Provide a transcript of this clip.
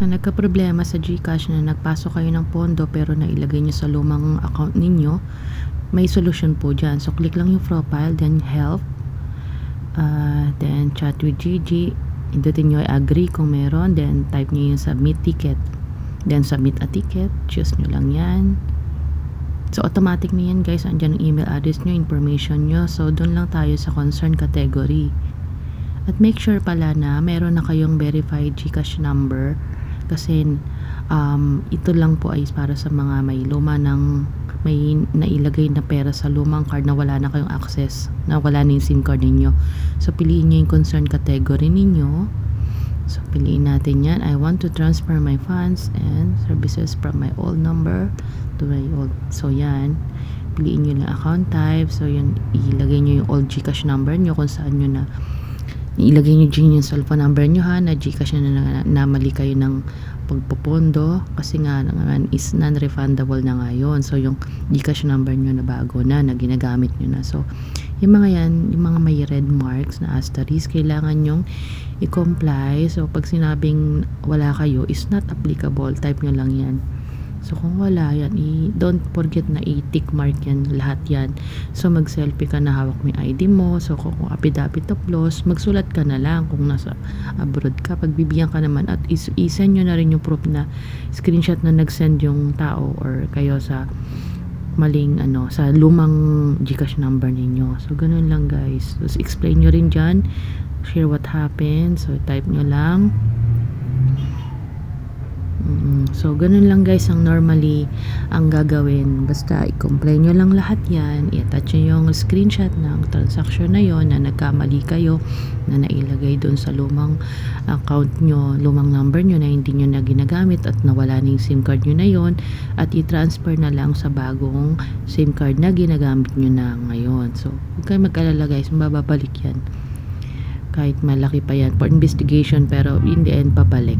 So nagka-problema sa GCash na nagpasok kayo ng pondo pero nailagay nyo sa lumang account ninyo, may solution po dyan. So click lang yung profile, then help, uh, then chat with Gigi, indutin nyo agree kung meron, then type nyo yung submit ticket. Then submit a ticket, choose nyo lang yan. So automatic na yan guys, andyan ang email address nyo, information nyo. So doon lang tayo sa concern category. At make sure pala na meron na kayong verified GCash number kasi um, ito lang po ay para sa mga may luma ng may nailagay na pera sa lumang card na wala na kayong access, na wala na yung SIM card ninyo. So piliin nyo yung concern category ninyo. So piliin natin yan. I want to transfer my funds and services from my old number to my old. So yan. Piliin nyo lang account type. So yun, ilagay nyo yung old GCash number nyo kung saan nyo na ilagay nyo dyan yung cellphone number nyo ha na Gcash na, na, namali kayo ng pagpupondo kasi nga naman is non-refundable na nga yun. So yung Gcash number nyo na bago na na ginagamit nyo na. So yung mga yan yung mga may red marks na asterisk kailangan nyong i-comply. So pag sinabing wala kayo is not applicable. Type nyo lang yan So kung wala yan, i don't forget na i-tick mark yan, lahat yan. So mag-selfie ka na hawak yung ID mo. So kung affidavit of loss, magsulat ka na lang kung nasa abroad ka. Pagbibigyan ka naman at is- i-send nyo na rin yung proof na screenshot na nag-send yung tao or kayo sa maling ano sa lumang Gcash number ninyo. So ganun lang guys. So explain nyo rin dyan. Share what happened. So type nyo lang. So, ganun lang guys ang normally ang gagawin. Basta i-complain nyo lang lahat yan. I-attach nyo yung screenshot ng transaction na yon na nagkamali kayo na nailagay doon sa lumang account nyo, lumang number nyo na hindi nyo na ginagamit at nawala na yung SIM card nyo na yon at i-transfer na lang sa bagong SIM card na ginagamit nyo na ngayon. So, huwag kayo mag-alala guys, mababalik yan. Kahit malaki pa yan for investigation pero in the end, pabalik.